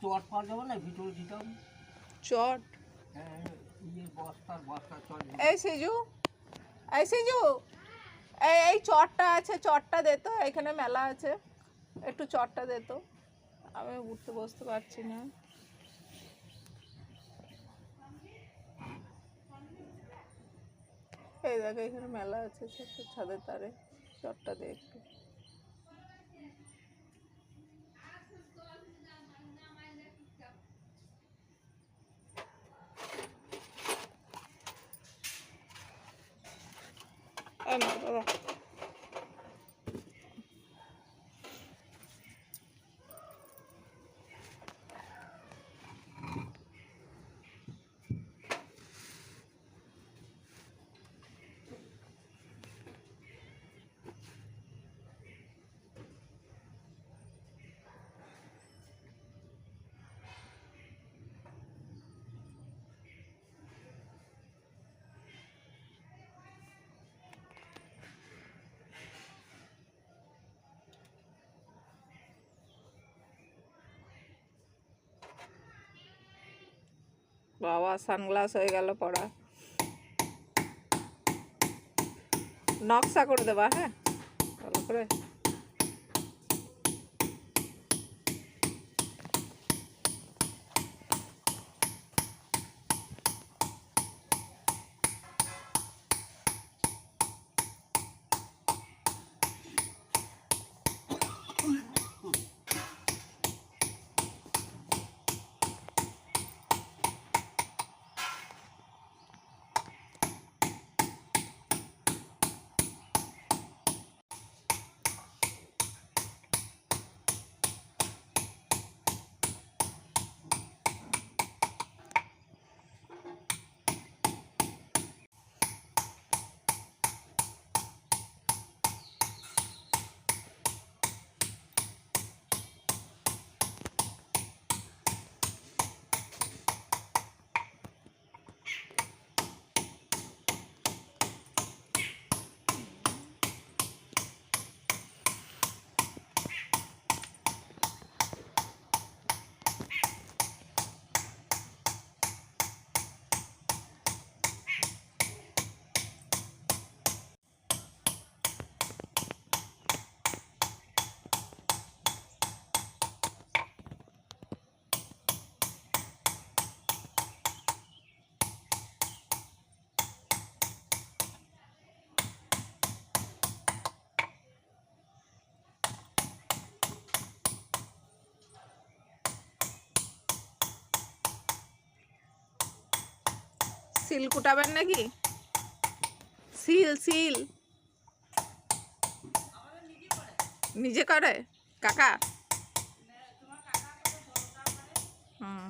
চট পাওয়া যাবে না ভিতরে দিতাম চট? হ্যাঁ ইয়ে বস্তার চট। এই সিজু এই সিজু এই এই চটটা আছে চটটা দে তো এখানে মেলা আছে। একটু চটটা দে তো। আমি উঠতে বসতে পারছি না। এই দেখো এখানে মেলা আছে ছাদের তারে চটটা দে একটু। এই নাও দাদা বাবা সানগ্লাস হয়ে গেল পড়া। নকশা করে দেবা হ্যাঁ? করে। সিল কুটাবেন নাকি? সিল সিল। নিজে করে? কাকা? হুম।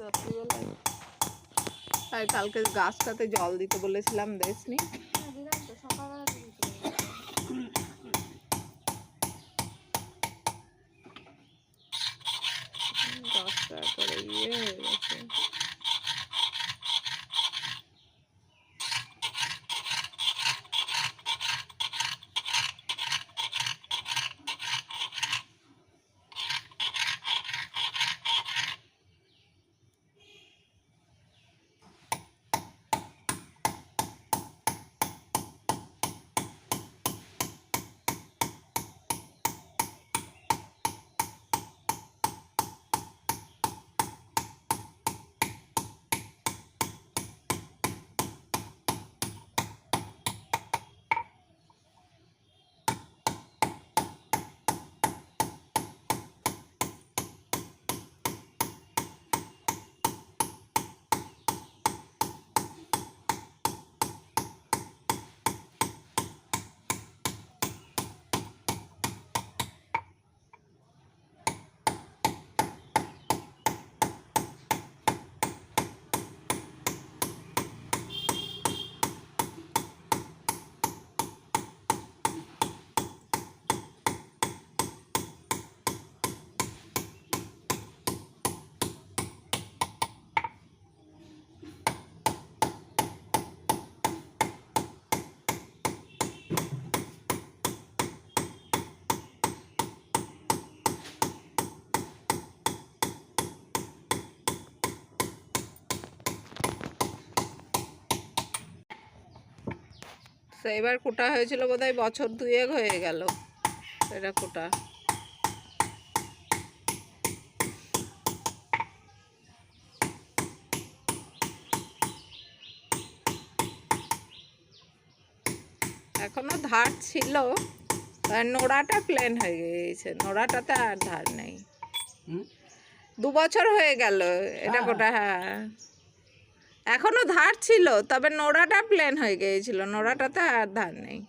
রাত্রিবেলায় তাই কালকে গাছটাতে জল দিতে বলেছিলাম দেসনি তো এবার কোটা হয়েছিল বোধহয় বছর দুয়েক হয়ে গেল। এটা কোটা। এখনও ধার ছিল নোড়াটা প্লেন হয়ে গিয়েছে। নোড়াটাতে আর ধার নেই। দু বছর হয়ে গেল এটা। কোটা হ্যাঁ। এখনও ধার ছিল, তবে নোড়াটা প্লেন হয়ে গিয়েছিল, নোড়াটাতে আর ধার নেই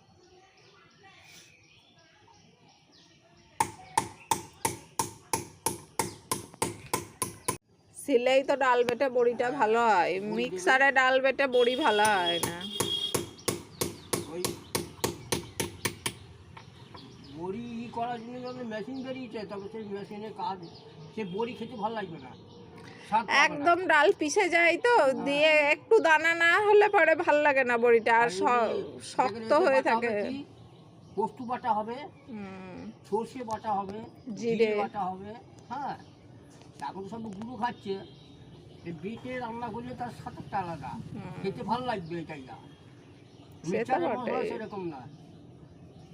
সিলেই তো ডাল বেটে বড়িটা ভালো হয়, মিক্সারে ডাল বেটে বড়ি ভালো হয় না বড়ি করার জন্য মেশিন বেরিয়েছে তবে সেই মেশিনের কাজ, সে বড়ি খেতে ভালো লাগবে না। একদম ডাল পিষে যায় তো দিয়ে একটু দানা না হলে পরে ভালো লাগে না বড়িটা আর শক্ত হয়ে থাকে? পোস্ত বাটা হবে সর্ষে বাটা হবে জিরে। বাটা হবে হ্যাঁ। এখন সব গুঁড়ো খাচ্ছে এই বেটে রান্না করলে তার স্বাদটা আলাদা। খেতে ভালো লাগবে মিক্সচারের মশলা সেরকম না।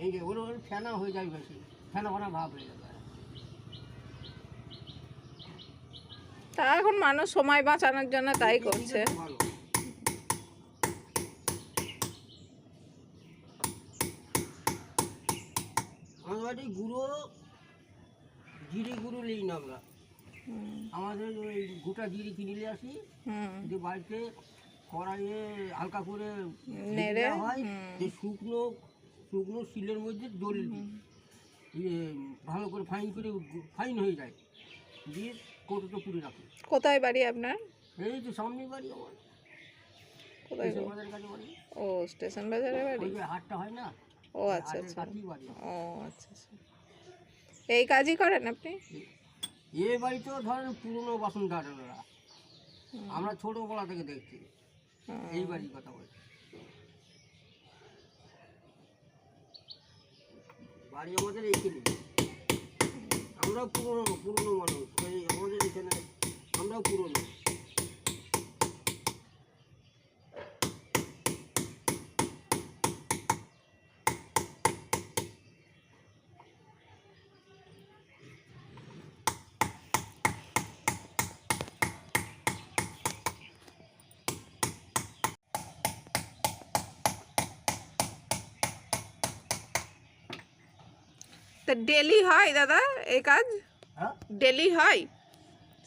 এই যে ওর ওর ফেনা হয়ে যায় বেশি ফেনা ফেনা ভাব হয়ে যাবে। তা এখন মানুষ সময় বাঁচানোর জন্য তাই করছে। আমাদের গুঁড়ো জিরে গুঁড়ো নেই না আমরা। আমাদের ওই গোটা জিরে কিনে নিয়ে আসি। হুম, যে বাড়িতে কড়াইয়ে হালকা করে নেড়ে, হয় যে শুকনো শুকনো শিলের মধ্যে ইয়ে ভালো করে ফাইন করে ফাইন হয়ে যায়। দিয়ে রাখি কোথায় বাড়ি আপনার? এই তো সামনে বাড়ি আমার। কোথায় গো? ও স্টেশন বাজারে বাড়ি? ওই যে হাটটা হয় না? ও আচ্ছা হাটের আচ্ছা। কাছেই বাড়ি। ও আচ্ছা আচ্ছা। এই কাজই করেন আপনি? এ বাড়ি তো ধরেন পুরনো বাসন দাঁড়ানোরা আমরা ছোটোবেলা থেকে দেখছি। এই বাড়ির কথা বলছি। বাড়ি আমাদের এইখানে আমরাও পুরনো পুরনো মানুষ। আমরাও পুরনো তা ডেলি হয় দাদা এই কাজ হ্যাঁ ডেলি হয় হ্যাঁ।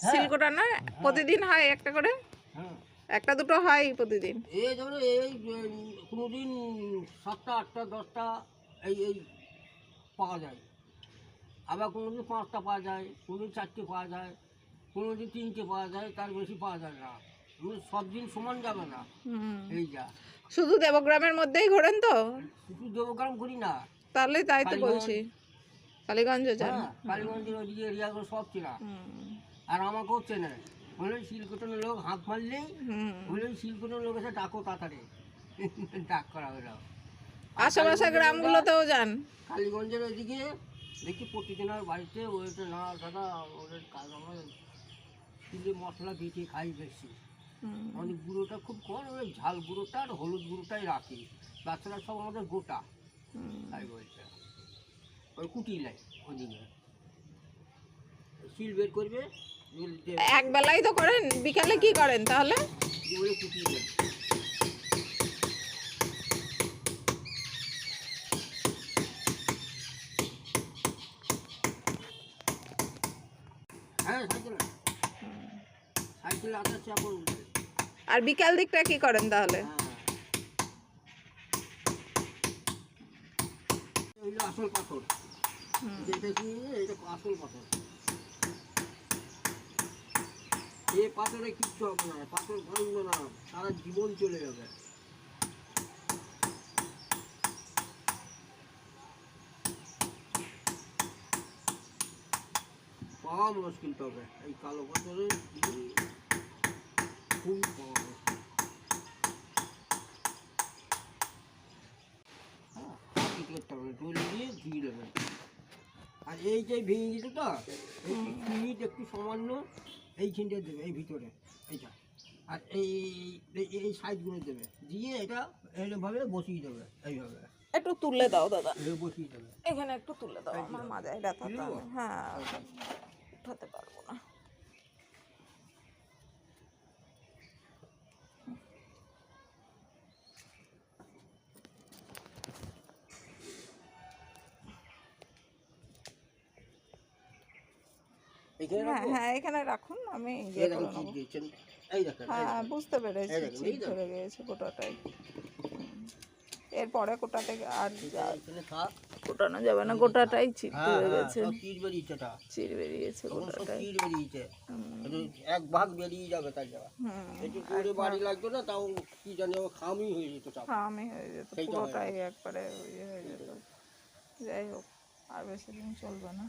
সিলকোটা না প্রতিদিন হয় একটা করে? হ্যাঁ। একটা দুটো হয় প্রতিদিন? এই যেমন এই কোনো দিন সাতটা আটটা দশটা এই এই পাওয়া যায়। আবার কোনো দিন পাঁচটা পাওয়া যায় কোনো দিন চারটে পাওয়া যায় কোনো দিন তিনটে পাওয়া যায় তার বেশি পাওয়া যায় না। মানে সব দিন সমান যাবে না। এই যা। শুধু দেবগ্রামের মধ্যেই ঘোরেন তো? শুধু দেবগ্রাম করি না। তাহলে তাই তো। বলছি। কালীগঞ্জ যান। হ্যাঁ কালীগঞ্জের ওইদিকে এরিয়াগুলো সব চেনা। আর আমাকেও চেনে। বলে শিলকুটনের লোক হাঁক মারলেই। বলে শিলকুটনের লোক এসে ডাকো তাড়াতাড়ি। ডাক করা হলো আশেপাশে গ্রামগুলোতেও যান। কালীগঞ্জের ওইদিকে দেখি প্রতিদিন আর বাড়িতে ওইটা না দাদা ওদের কাজ আমরা চিলে মশলা বেটে খাই বেশি। আমাদের গুঁড়োটা খুব কম ওই ঝাল গুঁড়োটা আর হলুদ গুঁড়োটাই রাখি। বাচ্চারা সব আমাদের গোটা। তাই বলছে। ওই কুটি লাই ওইদিকে শিল বের করবে দিয়ে- দিয়ে- এক বেলাই তো করেন বিকালে কি করেন তাহলে? হ্যাঁ আর বিকাল দিকটা কি করেন তাহলে? হ্যাঁ। আসল পাথর। যেটা কি এটা আসল পাথর। এই পাথরে কিচ্ছু হবে না পাথর ভাঙবে না সারা জীবন চলে যাবে। পাওয়া মুশকিল তবে এই কালো পাথরে খুব পাওয়া মুশকিল। হ্যাঁ, করতে হবে? তুলে দিয়ে ধুয়ে দেবেন আর এই যে ভেঙে গেছে তো একটু সামান্য এইখানটা দেবে এই ভিতরে এইটা। আর এই এই- এই সাইডগুলো দেবে। দিয়ে এটা এইভাবে বসিয়ে দেবে এইভাবে। একটু তুলে দাও দাদা। বসিয়ে দেবে। এখানে একটু তুলে দাও আমার মাঝে ব্যথা হ্যাঁ উঠাতে পারব না। হ্যাঁ হ্যাঁ এখানে রাখুন আমি এই ইয়ে দেখেন করে চিপ নেব। দিয়েছেন এই দেখেন এই হ্যাঁ বুঝতে পেরেছি এই দেখুন, চিপ এই দেখুন। ধরে গিয়েছে গোটাটাই। এরপরে গোটাতে আর যা- এখানে থাক। গোটানো যাবে না গোটাটাই চিপ হ্যাঁ ধরে হ্যাঁ গেছে। সব বেরিয়েছে এটা। বেরিয়েছে গোটাটাই। চির বেরিয়েছে। এক ভাগ বেরিয়ে যাবে তাই যাওয়া একটু করে বাড়ি লাগতো না তাও কি জানি খামই হয়ে যেত চাপ। হ্যাঁ হয়ে যেত পুরোটাই একবারে ইয়ে হয়ে যেত। যাই হোক আর বেশি দিন চলবে না।